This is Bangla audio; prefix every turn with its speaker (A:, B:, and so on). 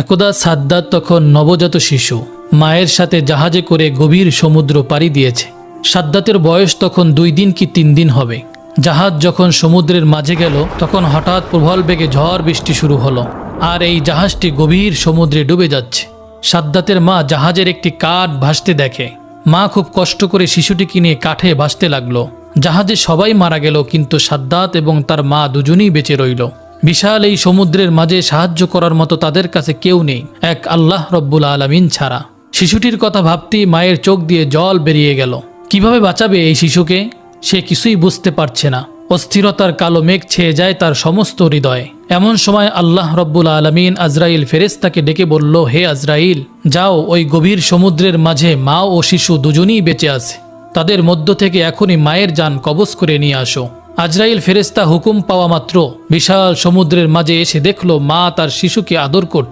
A: একদা সাদ্দাত তখন নবজাত শিশু, মায়ের সাথে জাহাজে করে গভীর সমুদ্র পাড়ি দিয়েছে। সাদ্দাতের বয়স তখন দুই দিন কি তিন দিন হবে। জাহাজ যখন সমুদ্রের মাঝে গেল, তখন হঠাৎ প্রবল বেগে ঝড় বৃষ্টি শুরু হলো, আর এই জাহাজটি গভীর সমুদ্রে ডুবে যাচ্ছে। সাদ্দাতের মা জাহাজের একটি কাঠ ভাসতে দেখে। মা খুব কষ্ট করে শিশুটিকে নিয়ে কাঠে ভাসতে লাগল। জাহাজে সবাই মারা গেল, কিন্তু সাদ্দাত এবং তার মা দুজনেই বেঁচে রইল। বিশাল এই সমুদ্রের মাঝে সাহায্য করার মতো তাদের কাছে কেউ নেই, এক আল্লাহ রব্বুল আলমিন ছাড়া। শিশুটির কথা ভাবতেই মায়ের চোখ দিয়ে জল বেরিয়ে গেল। কীভাবে বাঁচাবে এই শিশুকে? সে কিছুই বুঝতে পারছে না। অস্থিরতার কালো মেঘ ছেয়ে যায় তার সমস্ত হৃদয়ে। এমন সময় আল্লাহ রব্বুল আলমিন আজরাইল ফেরেস্তাকে ডেকে বলল, হে আজরাইল, যাও ওই গভীর সমুদ্রের মাঝে মা ও শিশু দুজনেই বেঁচে আছে। তাদের মধ্য থেকে এখনই মায়ের যান কবজ করে নিয়ে আসো। আজরাইল ফেরেস্তা হুকুম পাওয়া মাত্র। বিশাল সমুদ্রের মাঝে এসে দেখল মা তার শিশুকে আদর করছে।